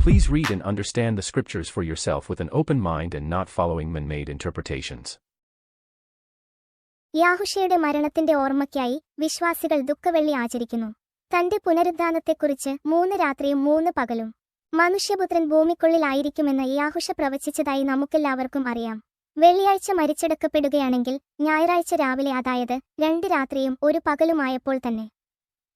Please read and understand the scriptures for yourself with an open mind and not following man made interpretations. യാഹുഷയുടെ മരണത്തിന്റെ ഓർമ്മയ്ക്കായി വിശ്വാസികൾ ദുഃഖവെള്ളി ആചരിക്കുന്നു തന്റെ പുനരുദ്ധാനത്തെക്കുറിച്ച് മൂന്ന് രാത്രിയും മൂന്ന് പകലും മനുഷ്യപുത്രൻ ഭൂമിക്കുള്ളിലായിരിക്കുമെന്ന് യാഹുഷ പ്രവചിച്ചതായി നമുക്കെല്ലാവർക്കും അറിയാം വെള്ളിയാഴ്ച മരിച്ചെടുക്കപ്പെടുകയാണെങ്കിൽ ഞായറാഴ്ച രാവിലെ അതായത് രണ്ട് രാത്രിയും ഒരു പകലുമായപ്പോൾ തന്നെ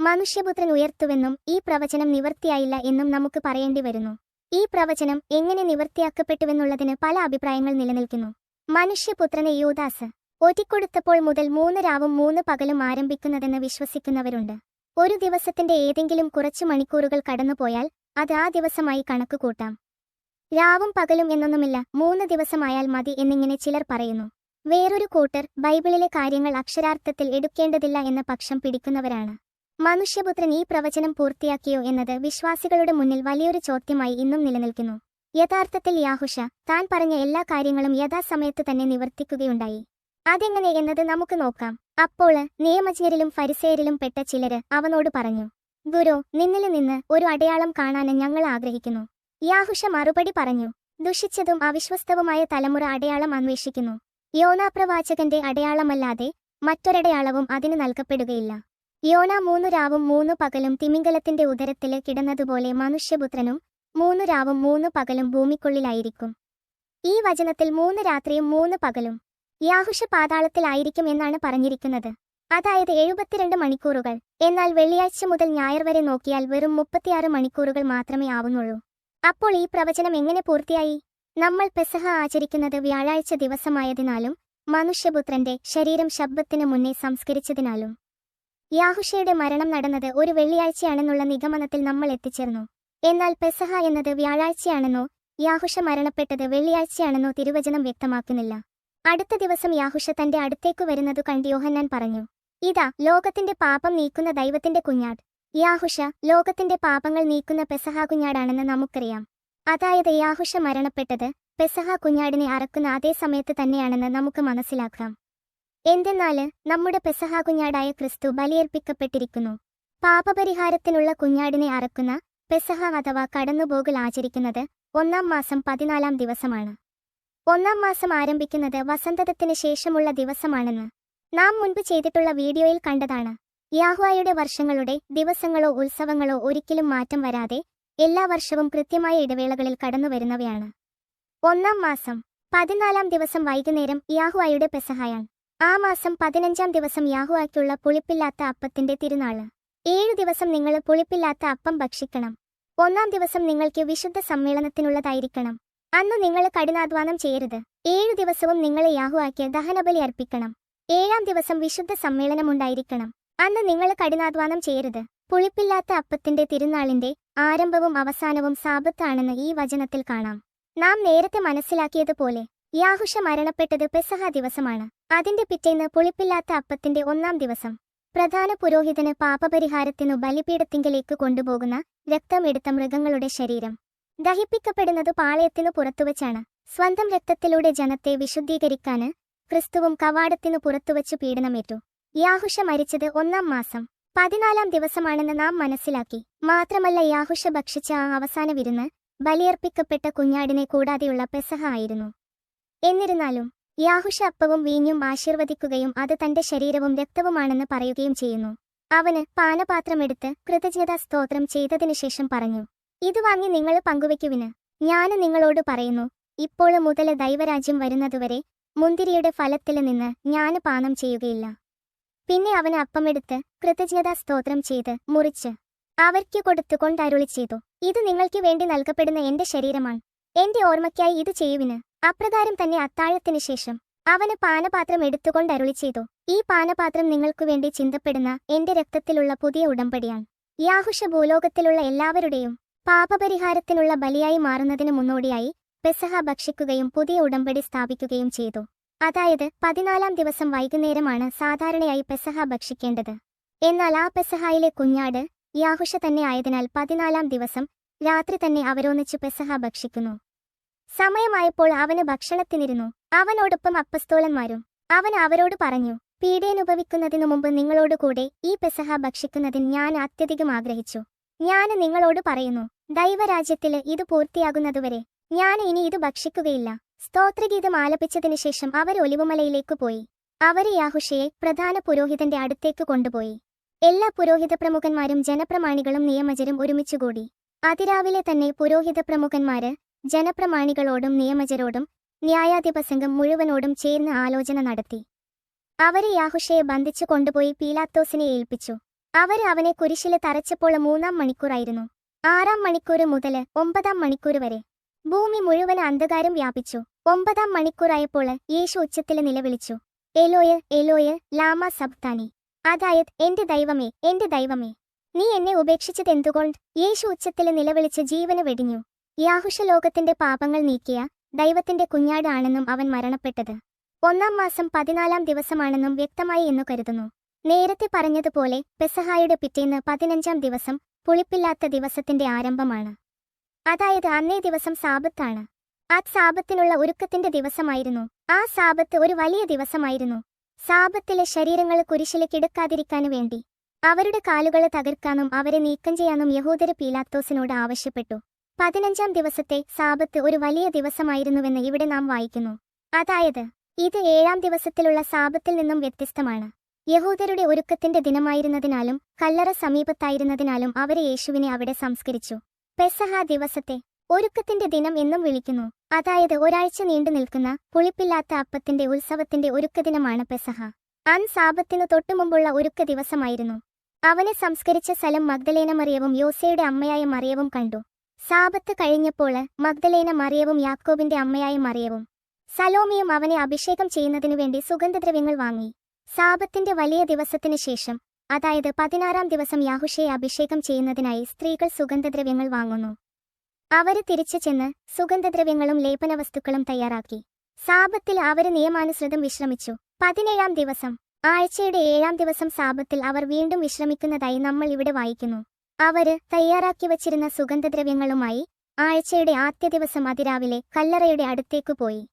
മനുഷ്യപുത്രൻ ഉയർത്തുവെന്നും ഈ പ്രവചനം നിവർത്തിയായില്ല എന്നും നമുക്ക് പറയേണ്ടി വരുന്നു. ഈ പ്രവചനം എങ്ങനെ നിവർത്തിയാക്കപ്പെട്ടുവെന്നുള്ളതിന് പല അഭിപ്രായങ്ങൾ നിലനിൽക്കുന്നു. മനുഷ്യപുത്രനെ യൂദാസ് ഒറ്റിക്കൊടുത്തപ്പോൾ മുതൽ മൂന്ന് രാവും മൂന്ന് പകലും ആരംഭിക്കുന്നതെന്ന് വിശ്വസിക്കുന്നവരുണ്ട്. ഒരു ദിവസത്തിന്റെ ഏതെങ്കിലും കുറച്ചു മണിക്കൂറുകൾ കടന്നുപോയാൽ അത് ആ ദിവസമായി കണക്കുകൂട്ടാം രാവും പകലും എന്നൊന്നുമില്ല മൂന്ന് ദിവസമായാൽ മതി എന്നിങ്ങനെ ചിലർ പറയുന്നു. വേറൊരു കൂട്ടർ ബൈബിളിലെ കാര്യങ്ങൾ അക്ഷരാർത്ഥത്തിൽ എടുക്കേണ്ടതില്ല എന്ന പക്ഷം പിടിക്കുന്നവരാണ്. മനുഷ്യപുത്രൻ ഈ പ്രവചനം പൂർത്തിയാക്കിയോ എന്നത് വിശ്വാസികളുടെ മുന്നിൽ വലിയൊരു ചോദ്യമായി ഇന്നും നിലനിൽക്കുന്നു. യഥാർത്ഥത്തിൽ യാഹുഷ താൻ പറഞ്ഞ എല്ലാ കാര്യങ്ങളും യഥാസമയത്ത് തന്നെ നിവർത്തിക്കുകയുണ്ടായി. അതെങ്ങനെ എന്നത് നമുക്ക് നോക്കാം. അപ്പോൾ നിയമജ്ഞരിലും ഫരിസേരിലും പെട്ട ചിലര് അവനോട് പറഞ്ഞു ഗുരു നിന്നിൽ നിന്ന് ഒരു അടയാളം കാണാൻ ഞങ്ങൾ ആഗ്രഹിക്കുന്നു. യാഹുഷ മറുപടി പറഞ്ഞു ദുഷിച്ചതും അവിശ്വസ്തവുമായ തലമുറ അടയാളം അന്വേഷിക്കുന്നു. യോനാപ്രവാചകന്റെ അടയാളമല്ലാതെ മറ്റൊരടയാളവും അതിന് നൽകപ്പെടുകയില്ല. യോന മൂന്നു രാവും മൂന്നു പകലും തിമിംഗലത്തിന്റെ ഉദരത്തിൽ കിടന്നതുപോലെ മനുഷ്യപുത്രനും മൂന്നു രാവും മൂന്നു പകലും ഭൂമിക്കുള്ളിലായിരിക്കും. ഈ വചനത്തിൽ മൂന്ന് രാത്രിയും മൂന്ന് പകലും യാഹുഷ പാതാളത്തിലായിരിക്കും എന്നാണ് പറഞ്ഞിരിക്കുന്നത്. അതായത് എഴുപത്തിരണ്ട് മണിക്കൂറുകൾ. എന്നാൽ വെള്ളിയാഴ്ച മുതൽ ഞായർ വരെ നോക്കിയാൽ വെറും മുപ്പത്തിയാറ് മണിക്കൂറുകൾ മാത്രമേ ആവുന്നുള്ളൂ. അപ്പോൾ ഈ പ്രവചനം എങ്ങനെ പൂർത്തിയായി? നമ്മൾ പെസഹ ആചരിക്കുന്നത് വ്യാഴാഴ്ച ദിവസമായതിനാലും മനുഷ്യപുത്രന്റെ ശരീരം ശബ്ദത്തിന് മുന്നേ സംസ്കരിച്ചതിനാലും. യാഹുഷയുടെ മരണം നടന്നത് ഒരു വെള്ളിയാഴ്ചയാണെന്നുള്ള നിഗമനത്തിൽ നമ്മൾ എത്തിച്ചേർന്നു. എന്നാൽ പെസഹ എന്നത് വ്യാഴാഴ്ചയാണെന്നോ യാഹുഷ മരണപ്പെട്ടത് വെള്ളിയാഴ്ചയാണെന്നോ തിരുവചനം വ്യക്തമാക്കുന്നില്ല. അടുത്ത ദിവസം യാഹുഷ തന്റെ അടുത്തേക്കു വരുന്നതു കണ്ട് യോഹന്നാൻ പറഞ്ഞു ഇതാ ലോകത്തിന്റെ പാപം നീക്കുന്ന ദൈവത്തിന്റെ കുഞ്ഞാട്. യാഹുഷ ലോകത്തിന്റെ പാപങ്ങൾ നീക്കുന്ന പെസഹ കുഞ്ഞാടാണെന്ന് നമുക്കറിയാം. അതായത് യാഹുഷ മരണപ്പെട്ടത് പെസഹ കുഞ്ഞാടിനെ അറക്കുന്ന അതേ സമയത്ത് തന്നെയാണെന്ന് നമുക്ക് മനസ്സിലാക്കാം. എന്തെന്നാൽ നമ്മുടെ പെസഹ കുഞ്ഞാടായ ക്രിസ്തു ബലിയർപ്പിക്കപ്പെട്ടിരിക്കുന്നു. പാപപരിഹാരത്തിനുള്ള കുഞ്ഞാടിനെ അറക്കുന്ന പെസഹ അഥവാ കടന്നുപോകൽ ആചരിക്കുന്നത് ഒന്നാം മാസം പതിനാലാം ദിവസമാണ്. ഒന്നാം മാസം ആരംഭിക്കുന്നത് വസന്തത്തിന് ശേഷമുള്ള ദിവസമാണെന്ന് നാം മുൻപ് ചെയ്തിട്ടുള്ള വീഡിയോയിൽ കണ്ടതാണ്. യാഹ്വായുടെ വർഷങ്ങളുടെ ദിവസങ്ങളോ ഉത്സവങ്ങളോ ഒരിക്കലും മാറ്റം വരാതെ എല്ലാ വർഷവും കൃത്യമായ ഇടവേളകളിൽ കടന്നുവരുന്നവയാണ്. ഒന്നാം മാസം പതിനാലാം ദിവസം വൈകുന്നേരം യാഹുവായുടെ പെസഹായാണ്. ആ മാസം പതിനഞ്ചാം ദിവസം യാഹുവാക്കിയുള്ള പുളിപ്പില്ലാത്ത അപ്പത്തിന്റെ തിരുനാൾ. ഏഴു ദിവസം നിങ്ങൾ പുളിപ്പില്ലാത്ത അപ്പം ഭക്ഷിക്കണം. ഒന്നാം ദിവസം നിങ്ങൾക്ക് വിശുദ്ധ സമ്മേളനത്തിനുള്ളതായിരിക്കണം. അന്ന് നിങ്ങൾ കഠിനാധ്വാനം ചെയ്യരുത്. ഏഴു ദിവസവും നിങ്ങൾ യാഹുവാക്കി ദഹനബലി അർപ്പിക്കണം. ഏഴാം ദിവസം വിശുദ്ധ സമ്മേളനമുണ്ടായിരിക്കണം. അന്ന് നിങ്ങൾ കഠിനാധ്വാനം ചെയ്യരുത്. പുളിപ്പില്ലാത്ത അപ്പത്തിന്റെ തിരുനാളിന്റെ ആരംഭവും അവസാനവും സാപത്താണെന്ന് ഈ വചനത്തിൽ കാണാം. നാം നേരത്തെ മനസ്സിലാക്കിയതുപോലെ യാഹുഷ മരണപ്പെട്ടത് പെസഹ ദിവസമാണ്. അതിന്റെ പിറ്റേന്ന് പുളിപ്പില്ലാത്ത അപ്പത്തിന്റെ ഒന്നാം ദിവസം. പ്രധാന പുരോഹിതന് പാപപരിഹാരത്തിനു ബലിപീഠത്തിങ്കലേക്ക് കൊണ്ടുപോകുന്ന രക്തമെടുത്ത മൃഗങ്ങളുടെ ശരീരം. ദഹിപ്പിക്കപ്പെടുന്നത് പാളയത്തിനു പുറത്തുവച്ചാണ് സ്വന്തം രക്തത്തിലൂടെ ജനത്തെ വിശുദ്ധീകരിക്കാന് ക്രിസ്തുവും കവാടത്തിനു പുറത്തുവച്ചു പീഡനമേറ്റു. യാഹുഷ മരിച്ചത് ഒന്നാം മാസം. പതിനാലാം ദിവസമാണെന്ന് നാം മനസ്സിലാക്കി. മാത്രമല്ല യാഹുഷ ഭക്ഷിച്ച ആ അവസാന വിരുന്ന് ബലിയർപ്പിക്കപ്പെട്ട കുഞ്ഞാടിനെ കൂടാതെയുള്ള പെസഹ ആയിരുന്നു. എന്നിരുന്നാലും യാഹുഷ അപ്പവും വീഞ്ഞും ആശീർവദിക്കുകയും അത് തന്റെ ശരീരവും രക്തവുമാണെന്ന് പറയുകയും ചെയ്യുന്നു. അവന് പാനപാത്രമെടുത്ത് കൃതജ്ഞതാ സ്തോത്രം ചെയ്തതിനു ശേഷം പറഞ്ഞു ഇത് വാങ്ങി നിങ്ങൾ പങ്കുവയ്ക്കുവിന്. ഞാൻ നിങ്ങളോട് പറയുന്നു ഇപ്പോൾ മുതൽ ദൈവരാജ്യം വരുന്നതുവരെ മുന്തിരിയുടെ ഫലത്തിൽ നിന്ന് ഞാൻ പാനം ചെയ്യുകയില്ല പിന്നെ അവന് അപ്പമെടുത്ത് കൃതജ്ഞതാ സ്തോത്രം ചെയ്ത് മുറിച്ച് അവർക്ക് കൊടുത്തു കൊണ്ടരുളി ചെയ്തു. ഇത് നിങ്ങൾക്ക് വേണ്ടി നൽകപ്പെടുന്ന എന്റെ ശരീരമാണ്. എന്റെ ഓർമ്മയ്ക്കായി ഇത് ചെയ്യുവിന്. അപ്രകാരം തന്നെ അത്താഴത്തിനു ശേഷം അവന് പാനപാത്രം എടുത്തുകൊണ്ട് അരുളി ചെയ്തു. ഈ പാനപാത്രം നിങ്ങൾക്കു വേണ്ടി ചിന്തപ്പെടുന്ന എന്റെ രക്തത്തിലുള്ള പുതിയ ഉടമ്പടിയാണ്. യാഹുഷ ഭൂലോകത്തിലുള്ള എല്ലാവരുടെയും പാപപരിഹാരത്തിനുള്ള ബലിയായി മാറുന്നതിന് മുന്നോടിയായി പെസഹ ഭക്ഷിക്കുകയും പുതിയ ഉടമ്പടി സ്ഥാപിക്കുകയും ചെയ്തു. അതായത് പതിനാലാം ദിവസം വൈകുന്നേരമാണ് സാധാരണയായി പെസഹ ഭക്ഷിക്കേണ്ടത്. എന്നാൽ ആ പെസഹായിലെ കുഞ്ഞാട് യാഹുഷ തന്നെ ആയതിനാൽ പതിനാലാം ദിവസം രാത്രി തന്നെ അവരോന്നിച്ചു പെസഹ ഭക്ഷിക്കുന്നു. സമയമായപ്പോൾ അവന് ഭക്ഷണത്തിനിരുന്നു. അവനോടൊപ്പം അപ്പസ്തോലന്മാരും അവൻ അവരോട് പറഞ്ഞു പീഡേനുഭവിക്കുന്നതിനു മുമ്പ് നിങ്ങളോട് കൂടെ ഈ പെസഹ ഭക്ഷിക്കുന്നതിന് ഞാൻ അത്യധികം ആഗ്രഹിച്ചു. ഞാൻ നിങ്ങളോട് പറയുന്നു ദൈവരാജ്യത്തിൽ ഇത് പൂർത്തിയാകുന്നതുവരെ ഞാൻ ഇനി ഇത് ഭക്ഷിക്കുകയില്ല. സ്തോത്രഗീതം ആലപിച്ചതിനു ശേഷം അവർ ഒലിവുമലയിലേക്ക് പോയി. അവരെ യാഹുഷയെ പ്രധാന പുരോഹിതന്റെ അടുത്തേക്ക് കൊണ്ടുപോയി. എല്ലാ പുരോഹിത പ്രമുഖന്മാരും ജനപ്രമാണികളും നിയമജരും ഒരുമിച്ചുകൂടി. അതിരാവിലെ തന്നെ പുരോഹിത പ്രമുഖന്മാര് ജനപ്രമാണികളോടും നിയമജരോടും ന്യായാധിപ സംഘം മുഴുവനോടും ചേർന്ന് ആലോചന നടത്തി. അവരെ യാഹുഷയെ ബന്ധിച്ചു കൊണ്ടുപോയി പീലാത്തോസിനെ ഏൽപ്പിച്ചു. അവർ അവനെ കുരിശിൽ തറച്ചപ്പോൾ മൂന്നാം മണിക്കൂറായിരുന്നു. ആറാം മണിക്കൂർ മുതൽ ഒമ്പതാം മണിക്കൂർ വരെ ഭൂമി മുഴുവൻ അന്ധകാരം വ്യാപിച്ചു. ഒമ്പതാം മണിക്കൂറായപ്പോൾ യേശു ഉച്ചത്തിൽ നിലവിളിച്ചു. എലോയ് എലോയ് ലാമ സബ്താനി. അതായത് എന്റെ ദൈവമേ എന്റെ ദൈവമേ നീ എന്നെ ഉപേക്ഷിച്ചതെന്തുകൊണ്ട്? യേശു ഉച്ചത്തിൽ നിലവിളിച്ച് ജീവന് വെടിഞ്ഞു. യാഹുഷ ലോകത്തിന്റെ പാപങ്ങൾ നീക്കിയ ദൈവത്തിന്റെ കുഞ്ഞാടാണെന്നും അവൻ മരണപ്പെട്ടത്. ഒന്നാം മാസം പതിനാലാം ദിവസമാണെന്നും വ്യക്തമായി എന്നു കരുതുന്നു. നേരത്തെ പറഞ്ഞതുപോലെ പെസഹായുടെ പിറ്റേന്ന് പതിനഞ്ചാം ദിവസം പുളിപ്പില്ലാത്ത ദിവസത്തിന്റെ ആരംഭമാണ്. അതായത് അന്നേ ദിവസം സാപത്താണ് ആ സാപത്തിനുള്ള ഒരുക്കത്തിന്റെ ദിവസമായിരുന്നു. ആ സാപത്ത് ഒരു വലിയ ദിവസമായിരുന്നു. സാപത്തിലെ ശരീരങ്ങൾ കുരിശിൽ കിടക്കാതിരിക്കാനു വേണ്ടി. അവരുടെ കാലുകളെ തകർക്കാനും അവരെ നീക്കം ചെയ്യാനും യഹൂദര് പീലാത്തോസിനോട് ആവശ്യപ്പെട്ടു. പതിനഞ്ചാം ദിവസത്തെ സാപത്ത് ഒരു വലിയ ദിവസമായിരുന്നുവെന്ന് ഇവിടെ നാം വായിക്കുന്നു. അതായത് ഇത് ഏഴാം ദിവസത്തിലുള്ള സാപത്തിൽ നിന്നും വ്യത്യസ്തമാണ്. യഹൂദരുടെ ഒരുക്കത്തിന്റെ ദിനമായിരുന്നതിനാലും കല്ലറ സമീപത്തായിരുന്നതിനാലും അവരെ യേശുവിനെ അവിടെ സംസ്കരിച്ചു. പെസഹ ദിവസത്തെ ഒരുക്കത്തിന്റെ ദിനം എന്നും വിളിക്കുന്നു. അതായത് ഒരാഴ്ച നീണ്ടു നിൽക്കുന്ന പുളിപ്പില്ലാത്ത അപ്പത്തിന്റെ ഉത്സവത്തിന്റെ ഒരുക്കദിനമാണ് പെസഹ. അൻ സാപത്തിനു തൊട്ടുമുമ്പുള്ള ഒരുക്ക ദിവസമായിരുന്നു. അവനെ സംസ്കരിച്ച സ്ഥലം മഗ്ദലേന മറിയവും യോസയുടെ അമ്മയായ മറിയവും കണ്ടു. സാപത്ത് കഴിഞ്ഞപ്പോൾ മഗ്ദലേന മറിയവും യാക്കോബിന്റെ അമ്മയായ മറിയവും സലോമിയും അവനെ അഭിഷേകം ചെയ്യുന്നതിനു വേണ്ടി സുഗന്ധദ്രവ്യങ്ങൾ വാങ്ങി. സാപത്തിന്റെ വലിയ ദിവസത്തിനു ശേഷം അതായത് പതിനാറാം ദിവസം യാഹുഷയെ അഭിഷേകം ചെയ്യുന്നതിനായി സ്ത്രീകൾ സുഗന്ധദ്രവ്യങ്ങൾ വാങ്ങുന്നു. അവർ തിരിച്ചു ചെന്ന് സുഗന്ധദ്രവ്യങ്ങളും ലേപനവസ്തുക്കളും തയ്യാറാക്കി. സാപത്തിൽ അവർ നിയമാനുസൃതം വിശ്രമിച്ചു. പതിനേഴാം ദിവസം ആഴ്ചയുടെ ഏഴാം ദിവസം സാപത്തിൽ അവർ വീണ്ടും വിശ്രമിക്കുന്നതായി നമ്മൾ ഇവിടെ വായിക്കുന്നു. അവർ തയ്യാറാക്കി വച്ചിരുന്ന സുഗന്ധദ്രവ്യങ്ങളുമായി ആഴ്ചയുടെ ആദ്യ ദിവസം അതിരാവിലെ കല്ലറയുടെ അടുത്തേക്കു പോയി.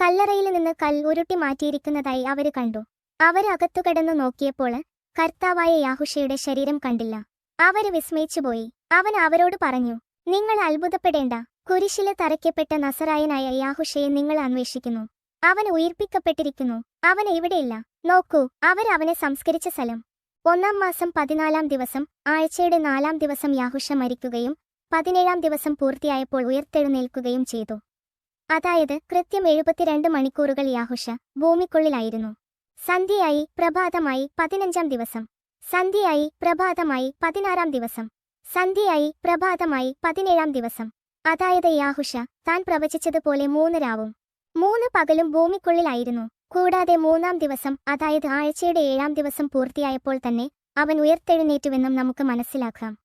കല്ലറയിൽ നിന്ന് കൽ ഉരുട്ടി മാറ്റിയിരിക്കുന്നതായി അവർ കണ്ടു. അവർ അകത്തു കടന്നു നോക്കിയപ്പോൾ കർത്താവായ യാഹുഷയുടെ ശരീരം കണ്ടില്ല. അവർ വിസ്മയിച്ചുപോയി അവൻ അവരോട് പറഞ്ഞു നിങ്ങൾ അത്ഭുതപ്പെടേണ്ട. കുരിശിൽ തറയ്ക്കപ്പെട്ട നസറായനായ യാഹുഷയെ നിങ്ങൾ അന്വേഷിക്കുന്നു. അവൻ ഉയർപ്പിക്കപ്പെട്ടിരിക്കുന്നു. അവൻ ഇവിടെയില്ല. നോക്കൂ അവരവനെ സംസ്കരിച്ച സ്ഥലം. ഒന്നാം മാസം പതിനാലാം ദിവസം ആഴ്ചയുടെ നാലാം ദിവസം യാഹുഷ മരിക്കുകയും പതിനേഴാം ദിവസം പൂർത്തിയായപ്പോൾ ഉയർത്തെഴുന്നേൽക്കുകയും ചെയ്തു. അതായത് കൃത്യം എഴുപത്തിരണ്ട് മണിക്കൂറുകൾ യാഹുഷ ഭൂമിക്കുള്ളിലായിരുന്നു. സന്ധ്യയായി പ്രഭാതമായി പതിനഞ്ചാം ദിവസം. സന്ധ്യയായി പ്രഭാതമായി പതിനാറാം ദിവസം. സന്ധ്യയായി പ്രഭാതമായി പതിനേഴാം ദിവസം. അതായത് യാഹുഷ താൻ പ്രവചിച്ചതുപോലെ മൂന്ന് രാവും. മൂന്ന് പകലും ഭൂമിക്കുള്ളിലായിരുന്നു. കൂടാതെ മൂന്നാം ദിവസം അതായത് ആഴ്ചയുടെ ഏഴാം ദിവസം പൂർത്തിയായപ്പോൾ തന്നെ അവൻ ഉയർത്തെഴുന്നേറ്റുവെന്നും നമുക്ക് മനസ്സിലാക്കാം.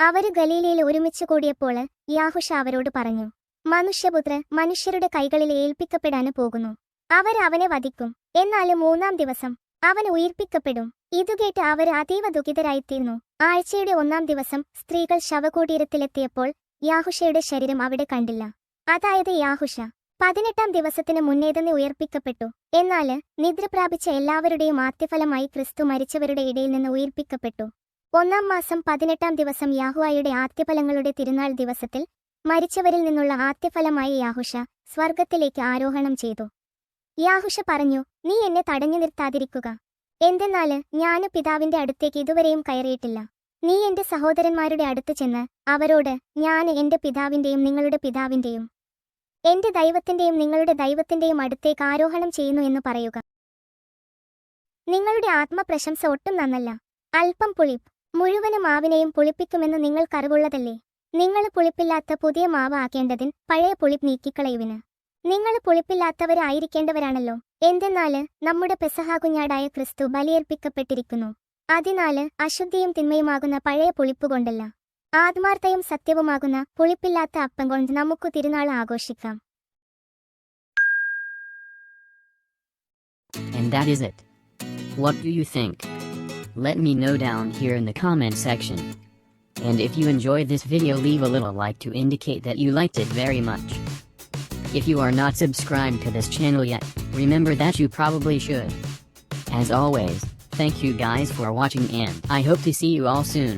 അവർ ഗലീലയിൽ ഒരുമിച്ച് കൂടിയപ്പോൾ യാഹുഷ അവരോട് പറഞ്ഞു മനുഷ്യപുത്ര മനുഷ്യരുടെ കൈകളിൽ ഏൽപ്പിക്കപ്പെടാന് പോകുന്നു. അവർ അവനെ വധിക്കും. എന്നാലും മൂന്നാം ദിവസം അവൻ ഉയർപ്പിക്കപ്പെടും. ഇതുകേട്ട് അവർ അതീവ ദുഃഖിതരായിത്തീർന്നു. ആഴ്ചയുടെ ഒന്നാം ദിവസം സ്ത്രീകൾ ശവകൂടീരത്തിലെത്തിയപ്പോൾ യാഹുഷയുടെ ശരീരം അവിടെ കണ്ടില്ല. അതായത് യാഹുഷ പതിനെട്ടാം ദിവസത്തിന് മുന്നേ തന്നെ ഉയർപ്പിക്കപ്പെട്ടു. എന്നാൽ നിദ്ര പ്രാപിച്ച എല്ലാവരുടെയും ആദ്യഫലമായി ക്രിസ്തു മരിച്ചവരുടെ ഇടയിൽ നിന്ന് ഉയർപ്പിക്കപ്പെട്ടു. ഒന്നാം മാസം പതിനെട്ടാം ദിവസം യാഹുവായുടെ ആദ്യഫലങ്ങളുടെ തിരുനാൾ ദിവസത്തിൽ മരിച്ചവരിൽ നിന്നുള്ള ആദ്യഫലമായ യാഹുഷ സ്വർഗത്തിലേക്ക് ആരോഹണം ചെയ്തു. യാഹുഷ പറഞ്ഞു നീ എന്നെ തടഞ്ഞു നിർത്താതിരിക്കുക. എന്തെന്നാൽ ഞാൻ പിതാവിന്റെ അടുത്തേക്ക് ഇതുവരെയും കയറിയിട്ടില്ല. നീ എന്റെ സഹോദരന്മാരുടെ അടുത്ത് ചെന്ന് അവരോട് ഞാൻ എന്റെ പിതാവിന്റെയും നിങ്ങളുടെ പിതാവിന്റെയും എന്റെ ദൈവത്തിന്റെയും നിങ്ങളുടെ ദൈവത്തിന്റെയും അടുത്തേക്ക് ആരോഹണം ചെയ്യുന്നു എന്ന് പറയുക. നിങ്ങളുടെ ആത്മപ്രശംസ ഒട്ടും നന്നല്ല. അല്പം പുളിപ്പ്. മുഴുവനും മാവിനെയും പുളിപ്പിക്കുമെന്ന് നിങ്ങൾക്കറിവുള്ളതല്ലേ? നിങ്ങൾ പുളിപ്പില്ലാത്ത പുതിയ മാവ് ആക്കേണ്ടതിൻ പഴയ പുളിപ്പ് നീക്കിക്കളയുവിന്. നിങ്ങൾ പുളിപ്പില്ലാത്തവരായിരിക്കേണ്ടവരാണല്ലോ. എന്തെന്നാൽ നമ്മുടെ പെസഹാകുഞ്ഞാടായ ക്രിസ്തു ബലിയേർപ്പിക്കപ്പെട്ടിരിക്കുന്നു. അതിനാല് അശുദ്ധിയും തിന്മയുമാകുന്ന പഴയ പുളിപ്പുകൊണ്ടല്ല ആത്മാർത്ഥയും സത്യവുമാകുന്ന പുളിപ്പില്ലാത്ത അപ്പം കൊണ്ട് നമുക്കു തിരുനാൾ ആഘോഷിക്കാം And that is it. What do you think? Let me know down here in the comment section. And if you enjoyed this video leave a little like to indicate that you liked it very much. If you are not subscribed to this channel yet, remember that you probably should. As always, thank you guys for watching and I hope to see you all soon.